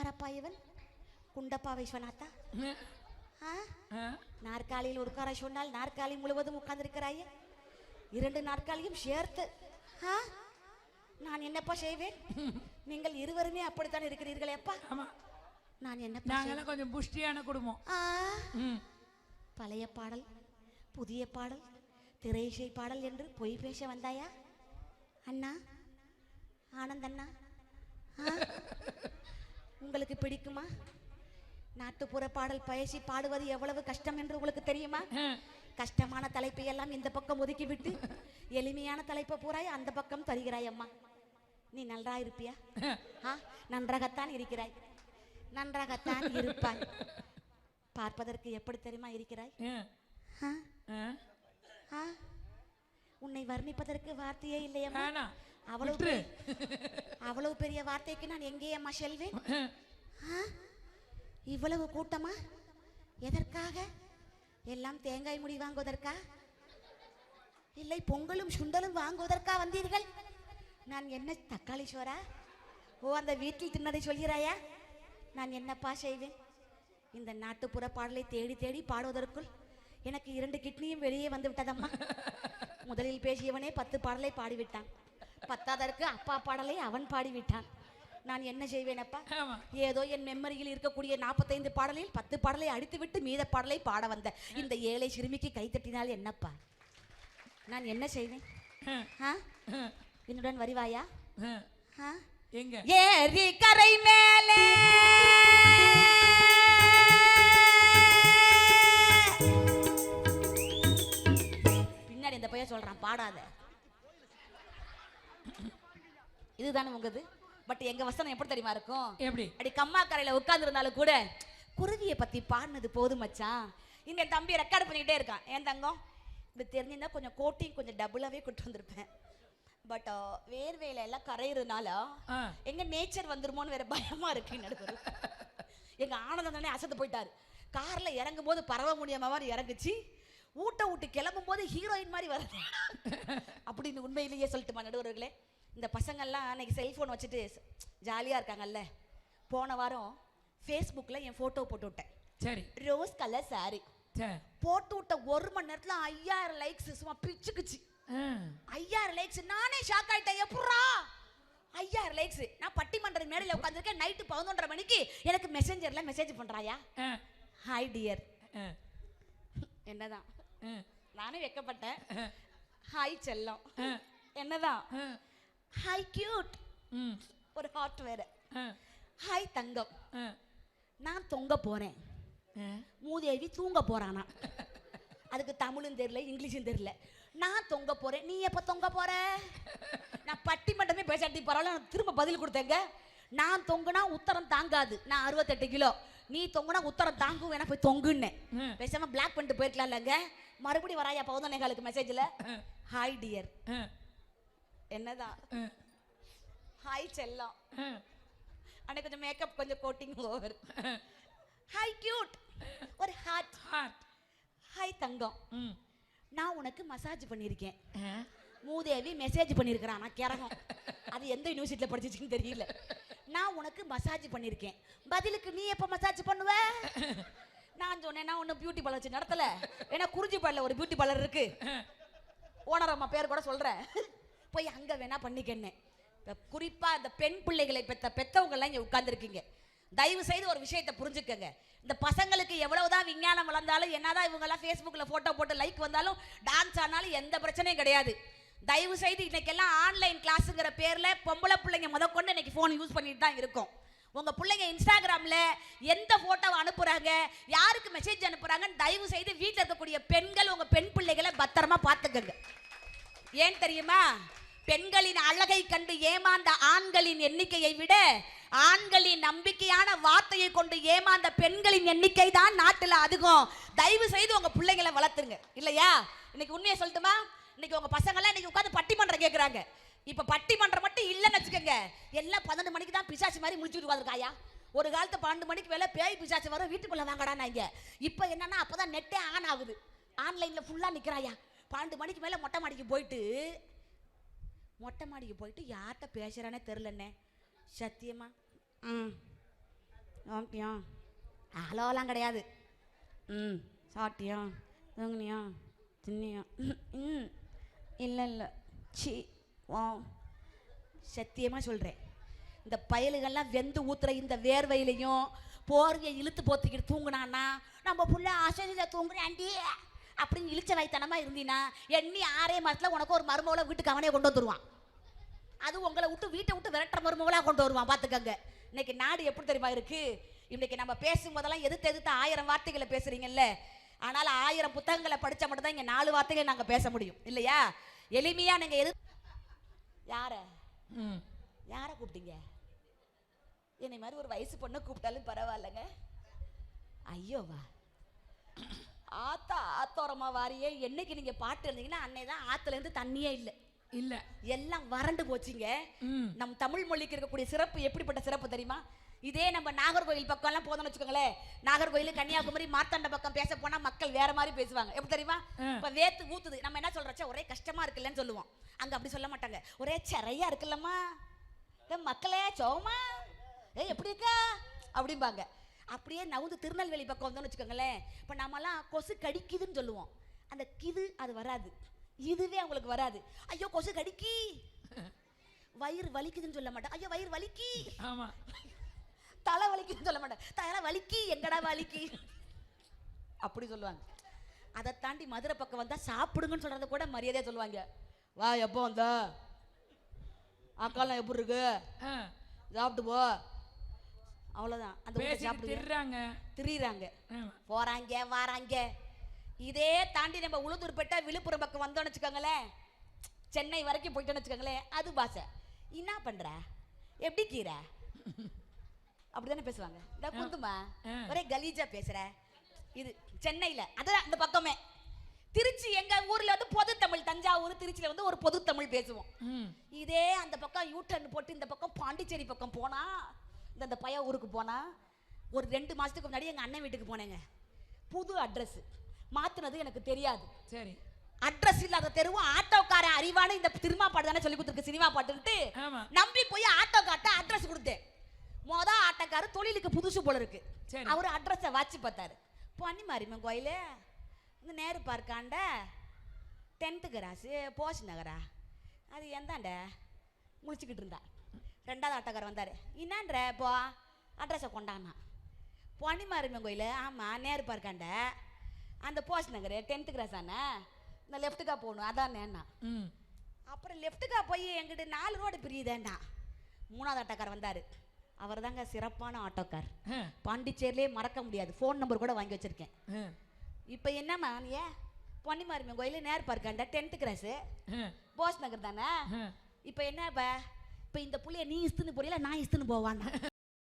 யாரப்பா இவன் குண்டப்பா விஸ்வநாதா ம். ஆ? ஆ? நாற்காலியில் உட்கார சொன்னால் நாற்காலி முழுவதும் உட்கார்ந்திருக்கிறாயே. இரண்டு நாற்காலியும் சேர்த்து. ஆ? நான் என்னப்பா செய்வேன்? நீங்கள் இருவருமே அப்படித்தான் இருக்கிறீர்களே அப்பா. ஆமா. நான்? நாங்கெல்லாம் கொஞ்சம் புஷ்டியான குடும்பம். பழைய பாடல் புதிய பாடல் திரையிசை பாடல் என்று பொய் பேச வந்தாயா? அண்ணா? ஆனந்த் அண்ணா? உங்களுக்கு பிடிக்குமா? நாட்டுப்புற பாடல் பயிற்சி பாடுவது எவ்வளவு கஷ்டம் என்று உங்களுக்கு தெரியுமா. கஷ்டமான தலைப்பை எல்லாம் இந்த பக்கம் ஒதுக்கிவிட்டு எளிமையான தலைப்பை பூராய் அந்த பக்கம் தருகிறாய் அம்மா. நீ நன்றா இருப்பியா? ஆ நன்றாகத்தான் இருக்கிறாய். நன்றாகத்தான் இருப்பாய். பார்ப்பதற்கு எப்படி தெரியுமா இருக்கிறாய்? உன்னை வர்ணிப்பதற்கு வார்த்தையே இல்லையம்மா அவ்வளவு அவ்வளவு பெரிய வார்த்தைக்கு நான் எங்கே அம்மா செல்வேன்? இவ்வளவு கூட்டமா? எதற்காக? எல்லாம் தேங்காய் முடி வாங்குவதற்கா? இல்லை பொங்கலும் சுண்டலும் வாங்குவதற்கா வந்தீர்கள்? நான் என்ன தக்காளி சோறா ஓ அந்த வீட்டில் தின்னதை சொல்கிறாயா? நான் என்னப்பா செய்வேன்? இந்த நாட்டுப்புற பாடலை தேடி தேடி பாடுவதற்குள் எனக்கு இரண்டு கிட்னியும் வெளியே வந்து விட்டதம்மா. முதலில் பேசியவனே பத்து பாடலை பாடிவிட்டான். பத்தாதற்கு அப்பா பாடலை அவன் பாடிவிட்டான். நான் என்ன செய்வேனப்பா? ஏதோ என் மெமரியில் இருக்கக்கூடிய நாற்பத்தைந்து பாடலில் பத்து பாடலை அடித்துவிட்டு மீத பாடலை பாட வந்த. இந்த ஏழை சிறுமிக்கு கைத்தட்டினால் என்னப்பா? நான் என்ன செய்வேன். என்னுடன் வருவாயா? ஏரி கரை மேலே. பின்னாடி இந்த பையன் சொல்றான் பாடாத. இதுதானே உங்கது? பட் எங்க வசனம் எப்படி தெரியுமா இருக்கும்? எப்படி? அடி கம்மா கரையில உட்கார்ந்து இருந்தாலும் கூட குருவியை பத்தி பாடினது போதும் மச்சான். இந்த என் தம்பி ரெக்கார்ட் பண்ணிக்கிட்டே இருக்கான். ஏன் தங்கம்? இப்படி தெரிஞ்சிருந்தா கொஞ்சம் கோட்டிங் கொஞ்சம் டபுளாவே கூட்டு வந்திருப்பேன். பட் வேர்வேல எல்லாம் கரையிறதுனால. எங்க நேச்சர் வந்துருமோன்னு வேற பயமா இருக்கு நடுவர் எங்க ஆனந்தம் தானே அசத்து போயிட்டாரு. கார்ல இறங்கும் போது பறவை முடியாம மாதிரி இறங்குச்சு. ஊட்ட விட்டு கிளம்பும் போது ஹீரோயின் மாதிரி வருது அப்படின்னு உண்மையிலேயே சொல்லட்டுமா நடுவர்களே? இந்த பசங்கள்லாம் அன்னைக்கு செல்போன் வச்சுட்டு ஜாலியா இருக்காங்கல்ல. போன வாரம் ஃபேஸ்புக்கில் என் ஃபோட்டோ போட்டு விட்டேன். சரி. ரோஸ் கலர் சரி போட்டு விட்ட ஒரு மணி நேரத்துல ஐயாயிரம் லைக்ஸ் சும்மா பிச்சுக்குச்சு. ஐயாயிரம் லைக்ஸ் நானே ஷாக் ஆயிட்டேன். எப்படா? ஐயாயிரம் லைக்ஸ் நான் பட்டிமன்ற மேடையில் உட்காந்துருக்கேன் நைட்டு பதினொன்றரை மணிக்கு எனக்கு மெசேஞ்சர்ல மெசேஜ் பண்றாயா? ஆ. Hi dear. என்னதான்? ஆ. நானும் வெக்கப்பட்டேன். ஹாய் செல்லம். என்னதான். Hi cute. ஒரு ஹார்ட் வேற. ஹாய் தங்கம். நான் தொங்க போறேன். மூதேவி தூங்க போறானா? அதுக்கு தமிழும் தெரியல இங்கிலீஷும் தெரியல. நான் தொங்க போறேன். நீ எப்ப தொங்க போற? நான் பட்டிமன்றமே பேசாட்டி பரவாயில்ல நான் திரும்ப பதில் கொடுத்தேங்க. நான் தொங்குனா உத்தரம் தாங்காது. நான் அறுபத்தெட்டு கிலோ. நீ தொங்குனா உத்தரம் தாங்கும். வேணா போய் தொங்குன்னேன் ம். பேசாம பிளாக் பண்ணிட்டு போயிருக்கலாம் இல்லைங்க மறுபடியும் வராயா? பௌதனேகாலுக்கு மெசேஜ்ல. Hi dear. என்னதான். ஹாய் செல்லம். அன்னைக்கு கொஞ்சம் மேக்கப் கொஞ்சம் கோட்டிங் ஓவர். ஹாய் கியூட் ஒரு ஹார்ட் Heart. ஹாய் தங்கம். நான் உனக்கு மசாஜ் பண்ணியிருக்கேன். மூதேவி மெசேஜ் பண்ணியிருக்கிறான் நான் கிறகம் அது எந்த யூனிவர்சிட்டியில் படிச்சிச்சுன்னு தெரியல. நான் உனக்கு மசாஜ் பண்ணியிருக்கேன் பதிலுக்கு நீ எப்போ மசாஜ் பண்ணுவ? நான் சொன்னேன் நான் ஒன்றும் பியூட்டி பார்லர் வச்சு நடத்தல. ஏன்னா குறிஞ்சிப்பாடில் ஒரு பியூட்டி பார்லர் இருக்கு. ஓனர் அம்மா பேர் கூட சொல்கிறேன் போய் அங்கே வேணா பண்ணிக்கன்னு. இப்போ குறிப்பாக இந்த பெண் பிள்ளைகளை பெத்த பெற்றவங்கெல்லாம் இங்கே உட்காந்துருக்கீங்க தயவு செய்து ஒரு விஷயத்தை புரிஞ்சுக்கங்க. இந்த பசங்களுக்கு எவ்வளவுதான் விஞ்ஞானம் வளர்ந்தாலும் என்னதான் இவங்கெல்லாம் ஃபேஸ்புக்கில் ஃபோட்டோ போட்டு லைக் வந்தாலும் டான்ஸ் ஆனாலும் எந்த பிரச்சனையும் கிடையாது. தயவு செய்து இன்னைக்கெல்லாம் ஆன்லைன் கிளாஸுங்கிற பேரில் பொம்பளை பிள்ளைங்க முதற்கொண்டு இன்னைக்கு ஃபோன் யூஸ் பண்ணிட்டு தான் இருக்கும். உங்கள் பிள்ளைங்க இன்ஸ்டாகிராமில் எந்த ஃபோட்டோவை அனுப்புகிறாங்க யாருக்கு மெசேஜ் அனுப்புகிறாங்கன்னு தயவு செய்து வீட்டில் இருக்கக்கூடிய பெண்கள் உங்கள் பெண் பிள்ளைகளை பத்திரமா பார்த்துக்கங்க. ஏன் தெரியுமா? பெண்களின் அழகை கண்டு ஏமாந்த ஆண்களின் எண்ணிக்கையை விட ஆண்களின் நம்பிக்கையான வார்த்தையை கொண்டு ஏமாந்த பெண்களின் எண்ணிக்கை தான் நாட்டில் அதிகம். தயவு செய்து உங்க பிள்ளைங்களை வளர்த்துருங்க. இல்லையா? இன்னைக்கு உண்மையை சொல்லட்டுமா? இன்னைக்கு உங்க பசங்கெல்லாம் இன்னைக்கு உட்காந்து பட்டிமன்றம் கேட்குறாங்க இப்ப பட்டிமன்றம் மட்டும் இல்லைன்னு வச்சுக்கோங்க. எல்லாம் பன்னெண்டு மணிக்கு தான் பிசாசி மாதிரி முடிச்சுட்டு உட்காந்துருக்காயா ஒரு காலத்து பன்னெண்டு மணிக்கு மேலே பேய் பிசாசி வரும். வீட்டுக்குள்ள வாங்கடா நாங்க இப்போ என்னன்னா அப்பதான் நெட்டே ஆன் ஆகுது. ஆன்லைன்ல ஃபுல்லா நிக்கிறாயா? பன்னெண்டு மணிக்கு மேல மொட்டை மாடிக்கு போயிட்டு மொட்டை மாடிக்கு போயிட்டு யார்கிட்ட பேசுறானே தெரிலண்ணே சத்தியமா? ம். சாப்பிட்டியா ஹலோலாம் கிடையாது. ம். சாப்பிட்டியா? தூங்குனியா? தின்னியா? ம், இல்லை இல்லை. சி வா. சத்தியமாக சொல்கிறேன் இந்த பயலுகள்லாம் வெந்து ஊத்துற இந்த வேர்வையிலையும் போர்வையை இழுத்து போத்திக்கிட்டு தூங்குனான்னா நம்ம புள்ள ஆசிரியர் தூங்குறாண்டி அப்படின்னு இழிச்ச வயத்தனமா இருந்தீனா எண்ணி ஆறே மாசத்துல உனக்கு ஒரு மருமகளை வீட்டுக்கு அவனே கொண்டு வந்துருவான். அது உங்களை விட்டு வீட்டை விட்டு விரட்டுற மருமகளா கொண்டு வருவான் பார்த்துக்கங்க இன்னைக்கு நாடு எப்படி தெரியுமா இருக்கு? இன்னைக்கு நம்ம பேசும்போதெல்லாம் எதிர்த்து எதிர்த்து ஆயிரம் வார்த்தைகளை பேசுறீங்கல்ல. ஆனால் ஆயிரம் புத்தகங்களை படிச்சா மட்டும்தான் இங்க நாலு வார்த்தைகள் நாங்க பேச முடியும் இல்லையா? எளிமையா நீங்க எது யார? ம். யாரை கூப்பிட்டீங்க? என்னை மாதிரி ஒரு வயசு பொண்ணை கூப்பிட்டாலும் பரவாயில்லைங்க. ஐயோவா. ஆத்தா ஆத்தோரமா வாரியே. என்னைக்கு நீங்க பாட்டு இருந்தீங்கன்னா அன்னை தான் ஆத்துல இருந்து தண்ணியே இல்லை. இல்ல. எல்லாம் வறண்டு போச்சுங்க. நம் தமிழ் மொழிக்கு இருக்கக்கூடிய சிறப்பு எப்படிப்பட்ட சிறப்பு தெரியுமா? இதே நம்ம நாகர்கோயில் பக்கம்லாம் போதோம்னு வச்சுக்கோங்களேன். நாகர்கோயில் கன்னியாகுமரி மார்த்தாண்ட பக்கம் பேச போனா மக்கள் வேற மாதிரி பேசுவாங்க. எப்படி தெரியுமா. இப்ப வேத்து ஊத்துது. நம்ம என்ன சொல்றோம்? ஒரே கஷ்டமா இருக்குல்லன்னு சொல்லுவோம். அங்க அப்படி சொல்ல மாட்டாங்க. ஒரே சிறையா இருக்குல்லம்மா. மக்களே சோமா. ஏ எப்படி இருக்கா? அப்படிம்பாங்க. அப்படியே நவுந்து திருநெல்வேலி பக்கம் வந்தோம்னு வச்சுக்கோங்களேன். இப்போ நாமெல்லாம் கொசு கடிக்குதுன்னு சொல்லுவோம். அந்த கிது அது வராது. இதுவே அவங்களுக்கு வராது. ஐயோ கொசு கடிக்கி. வயிறு வலிக்குதுன்னு சொல்ல மாட்டேன். ஐயோ வயிறு வலிக்கி. ஆமா. தலை வலிக்குதுன்னு சொல்ல மாட்டேன். தலை வலிக்கி எங்கடா வலிக்கி? அப்படி சொல்லுவாங்க. அதை தாண்டி மதுரை பக்கம் வந்தா சாப்பிடுங்கன்னு சொல்றத கூட மரியாதையா சொல்லுவாங்க. வா எப்போ வந்த? அக்காலாம் எப்படி இருக்கு? சாப்பிட்டு போ. அவ்வளோதான் அந்த திர்றாங்க. திரியிறாங்க. ஆமா. போறாங்க வாராங்க. இதே தாண்டி நம்ம உளுந்தூர்பேட்டை விழுப்புரம் பக்கம் வந்தோம்னு வச்சுக்கோங்களேன். சென்னை வரைக்கும் போயிட்டோம்னு வச்சுக்கோங்களேன். அது பாஷை என்ன பண்ற? எப்படி கீரை? அப்படிதானே பேசுவாங்க. இந்த குந்துமா. ஒரே கலீஜா பேசுற. இது சென்னையில அதான் அந்த பக்கமே. திருச்சி எங்க ஊர்ல வந்து பொது தமிழ் தஞ்சாவூர் திருச்சியில வந்து ஒரு பொது தமிழ் பேசுவோம். இதே அந்த பக்கம் யூ டர்ன் போட்டு இந்த பக்கம் பாண்டிச்சேரி பக்கம் போனா இந்த இந்த பைய ஊருக்கு போனா ஒரு ரெண்டு மாசத்துக்கு முன்னாடி எங்க அண்ணன் வீட்டுக்கு போனேங்க. புது அட்ரஸ் மாத்துனது எனக்கு தெரியாது. சரி. அட்ரஸ் இல்லாத தெருவும் ஆட்டோக்காரன் அறிவான இந்த சினிமா பாட்டு தானே சொல்லி கொடுத்துருக்கு சினிமா பாட்டுன்ட்டு. நம்பி போய் ஆட்டோக்கார்ட்ட அட்ரஸ் கொடுத்தேன். மொத ஆட்டோக்காரர் தொழிலுக்கு புதுசு போல இருக்கு. சரி. அவர் அட்ரஸை வாச்சு பார்த்தாரு. பொன்னி மாரியம்மன் கோயில் இந்த நேரு பார்க்காண்ட டென்த்து கிராஸு போஸ் நகரா? அது எந்தாண்ட முழிச்சுக்கிட்டு இருந்தா. ரெண்டாவது ஆட்டோக்காரர் வந்தார். என்னான்ற போ அட்ரஸை கொண்டானா பொன்னி மாரியம்மன் கோயில் ஆமாம் நேரு பார்க்காண்ட அந்த. போஸ் நகர் டென்த்து கிராஸ் ஆனே இந்த லெஃப்ட்டுக்கா போகணும் அதான் ம். அப்புறம் லெஃப்ட்டுக்கா போய் எங்கிட்ட நாலு ரோடு பிரியுதேண்டா மூணாவது ஆட்டோக்கார் வந்தார். அவர் தாங்க சிறப்பான ஆட்டோக்கார். பாண்டிச்சேரிலே மறக்க முடியாது. ஃபோன் நம்பர் கூட வாங்கி வச்சிருக்கேன். இப்போ என்னம்மா நீ? பொன்னிமாரிமன் கோயில் நேர் பார்க்காண்ட டென்த்து கிராஸு போஸ் நகர் தானே. இப்போ என்ன இப்போ இந்த புள்ளைய நீ இஸ்துன்னு போறீல நான் இஸ்துன்னு போவான்னா?